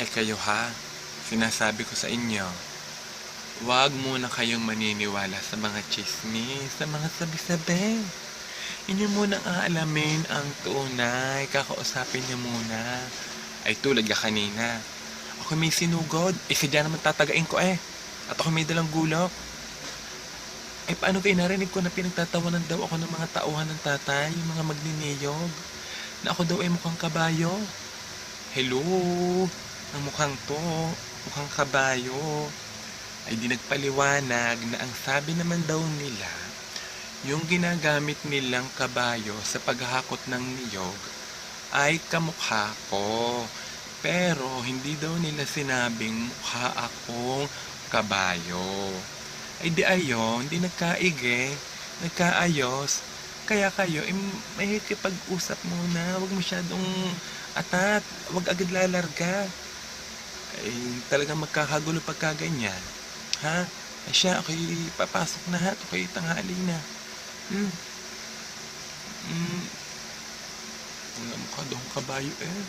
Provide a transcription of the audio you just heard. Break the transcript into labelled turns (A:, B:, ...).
A: Ay kayo ha, sinasabi ko sa inyo, huwag muna kayong maniniwala sa mga chismis, sa mga sabi-sabi. Inyo muna aalamin ang tunay, kakausapin niyo muna. Ay tulad ka kanina. Ako may sinugod, eh sadya naman tatagain ko eh. At ako may dalang gulok. Eh paano kayo narinig ko na pinagtatawanan daw ako ng mga tauhan ng tatay, yung mga magniniyog? Na ako daw ay mukhang kabayo. Hello, ang mukhang to, mukhang kabayo. Ay di nagpaliwanag na ang sabi naman daw nila, yung ginagamit nilang kabayo sa paghahakot ng niyog ay kamukha ko. Pero hindi daw nila sinabing mukha akong kabayo. Ay di ayon, di nagkaige, nagkaayos. Kaya kayo, eh, may kipag-usap muna, huwag masyadong atat, huwag agad lalarga. Ay talagang magkakagulo pagka ganyan. Ha? Ay siya, ako'y papasok na ha, ako'y tanghali na. Hmm. Hmm. Wala mukha daw kabayo eh.